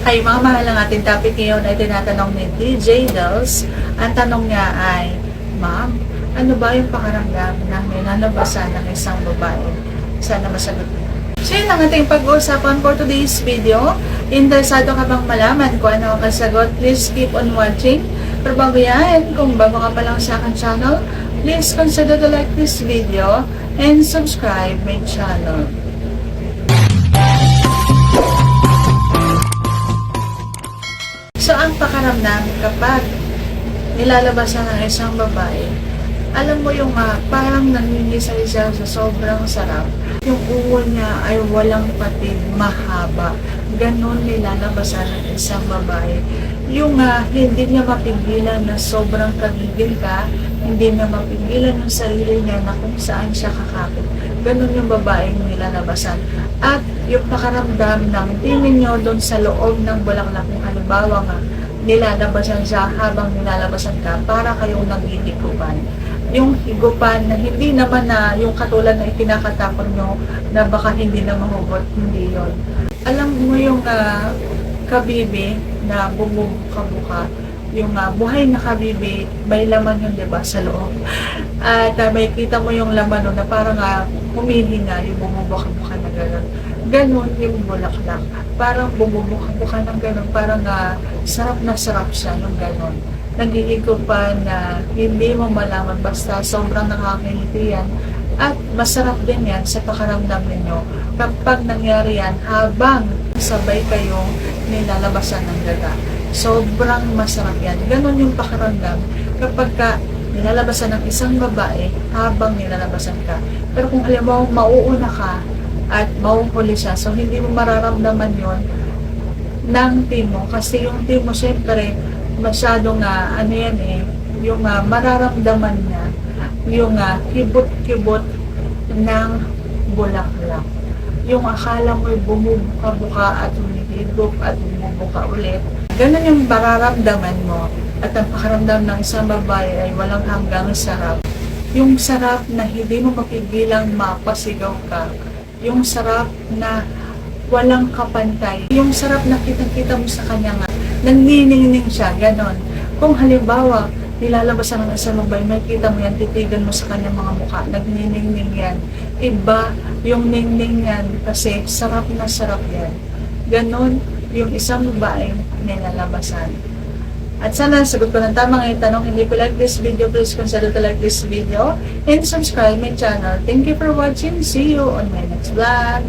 Hi mga mahal ang ating topic ngayon ay tinatanong ni DJ Dels. Ang tanong niya ay, Ma'am, ano ba yung pakaramdam na may nalabasan ng isang babae? Sana masagot niyo. So yun ang ating pag-uusapan for today's video. Interesado ka bang malaman kung ano ang kasagot? Please keep on watching. Pero bago yan, kung bago ka pa lang sa akin channel, please consider to like this video and subscribe my channel. Ang pakaramdam kapag nilalabasan ng isang babae, alam mo yung uh, parang nangingisay siya sa sobrang sarap. Yung uwo niya ay walang pati mahaba. Ganon nilalabasan ng isang babae. Yung uh, hindi niya mapigilan na sobrang kagigil ka, hindi niya mapigilan yung sarili niya na kung saan siya kakapit. Ganon yung babaeng nilalabasan. At yung pakaramdam ng tingin nyo doon sa loob ng bulaklak kung halimbawa nga, nilalabasan siya habang nilalabasan ka para kayong naghihigupan. Yung higupan na hindi naman na yung katulad na ikinakatakot nyo na baka hindi na mahugot, hindi yon. Alam mo yung uh, kabibi na bumubuka-buka, yung uh, buhay na kabibi, may laman yun, di ba, sa loob. At uh, may kita mo yung laman nun na parang uh, humihinga, yung bumubuka-buka na gano'n. Ganon yung bulaklak. Parang bumubuka-buka ng gano'n, parang uh, sarap na sarap siya yung gano'n. Nagigigupan na hindi mo malaman basta sobrang nakakingiti yan. At masarap din yan sa pakaramdam ninyo kapag nangyari yan habang sabay kayong nilalabasan ng daga. Sobrang masarap yan. Ganon yung pakaramdam kapag ka nilalabasan ng isang babae habang nilalabasan ka. Pero kung alam mo, mauuna ka at mauhuli siya, so hindi mo mararamdaman yon ng team mo. Kasi yung team mo, syempre, masyadong nga, ano yan eh, yung uh, mararamdaman niya, yung uh, kibot-kibot ng bulaklak. Yung akala mo'y bumubuka-buka at humihigop at bumubuka ulit. Ganun yung mararamdaman mo. At ang pakaramdam ng isang babae ay walang hanggang sarap. Yung sarap na hindi mo mapigilang mapasigaw ka. Yung sarap na walang kapantay. Yung sarap na kitang-kita mo sa kanya nga, nagniningning siya, ganon. Kung halimbawa, nilalabasan ng isang babae, makikita mo yan, titigan mo sa kanya mga mukha, nagniningning yan. Iba yung ningning yan kasi sarap na sarap yan. Ganon yung isang babae nilalabasan. At sana sagot ko ng tama ngayong tanong. Hindi ko like this video, please consider to like this video and subscribe my channel. Thank you for watching. See you on my next vlog.